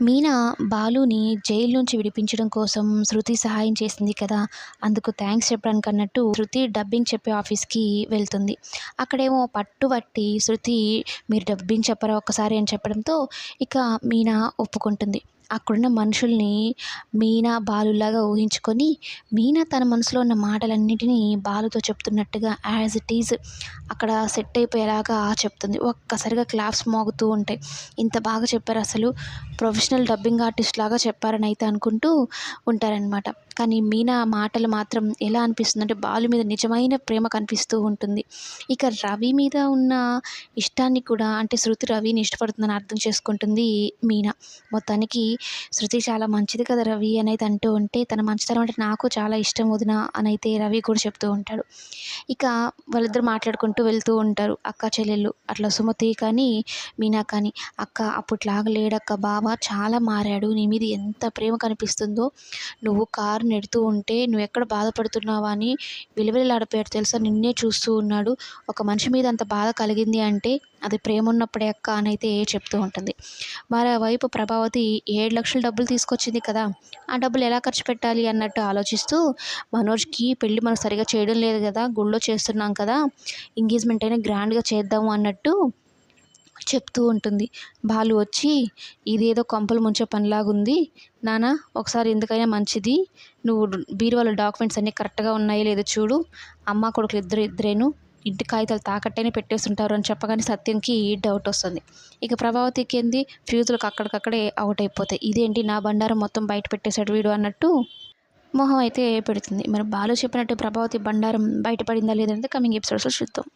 మీనా బాలుని జైలు నుంచి విడిపించడం కోసం శృతి సహాయం చేసింది కదా. అందుకు థ్యాంక్స్ చెప్పడానికి అన్నట్టు శృతి డబ్బింగ్ చెప్పే ఆఫీస్కి వెళ్తుంది. అక్కడేమో పట్టుబట్టి శృతి మీరు డబ్బింగ్ చెప్పరా ఒక్కసారి అని చెప్పడంతో ఇక మీనా ఒప్పుకుంటుంది. అక్కడున్న మనుషుల్ని మీనా బాలులాగా ఊహించుకొని మీనా తన మనసులో ఉన్న మాటలన్నిటినీ బాలుతో చెప్తున్నట్టుగా యాజ్ ఇట్ ఈజ్ అక్కడ సెట్ అయిపోయేలాగా చెప్తుంది. ఒక్కసారిగా క్లాప్స్ మోగుతూ ఉంటాయి. ఇంత బాగా చెప్పారు అసలు ప్రొఫెషనల్ డబ్బింగ్ ఆర్టిస్ట్ లాగా చెప్పారని అయితే అనుకుంటూ ఉంటారనమాట కానీ మీనా మాటలు మాత్రం ఎలా అనిపిస్తుందంటే బాలు మీద నిజమైన ప్రేమ కనిపిస్తూ ఉంటుంది. ఇక రవి మీద ఉన్న ఇష్టాన్ని కూడా అంటే శృతి రవిని ఇష్టపడుతుందని అర్థం చేసుకుంటుంది మీనా. మొత్తానికి శృతి చాలా మంచిది కదా రవి అని అయితే అంటూ ఉంటే తన మంచితనం అంటే నాకు చాలా ఇష్టం వదిన అని అయితే రవి కూడా చెప్తూ ఉంటాడు. ఇక వాళ్ళిద్దరు మాట్లాడుకుంటూ వెళ్తూ ఉంటారు. అక్క చెల్లెళ్ళు అట్లా సుమతి కానీ మీనా కానీ అక్క అప్పట్లాగా లేడక్క బావ చాలా మారాడు. నీ మీద ఎంత ప్రేమ కనిపిస్తుందో నువ్వు కారు నెడుతూ ఉంటే నువ్వు ఎక్కడ బాధపడుతున్నావా అని విలువలాడిపోయాడు తెలుసా? నిన్నే చూస్తూ ఉన్నాడు. ఒక మనిషి మీద అంత బాధ కలిగింది అంటే అది ప్రేమ ఉన్నప్పుడే అక్క అని అయితే చెప్తూ ఉంటుంది. మరోవైపు ప్రభావతి ఏడు లక్షల డబ్బులు తీసుకొచ్చింది కదా ఆ డబ్బులు ఎలా ఖర్చు పెట్టాలి అన్నట్టు ఆలోచిస్తూ మనోజ్కి పెళ్ళి మనం సరిగా చేయడం లేదు కదా గుళ్ళో చేస్తున్నాం కదా ఎంగేజ్మెంట్ అయినా గ్రాండ్గా చేద్దాము అన్నట్టు చెప్తూ ఉంటుంది. బాలు వచ్చి ఇదేదో కొంపలు ముంచే పనిలాగా ఉంది. నాన్న ఒకసారి ఎందుకైనా మంచిది. నువ్వు బీరువాలో డాక్యుమెంట్స్ అన్నీ కరెక్ట్గా ఉన్నాయో లేదో చూడు. అమ్మ కొడుకులు ఇద్దరు ఇద్దరేను. ఇంటి కాగితాలు తాకట్టేనే పెట్టేస్తుంటారు అని చెప్పగానే సత్యంకి డౌట్ వస్తుంది. ఇక ప్రభావతికి ఏంది ఫ్యూజులకు అక్కడికక్కడే అవుట్ అయిపోతాయి. ఇదేంటి నా బండారం మొత్తం బయట పెట్టేశాడు వీడు అన్నట్టు మొహం అయితే పెడుతుంది. మరి బాలు చెప్పినట్టు ప్రభావతి బండారం బయటపడిందా లేదంటే కమింగ్ ఎపిసోడ్స్లో చూద్దాం.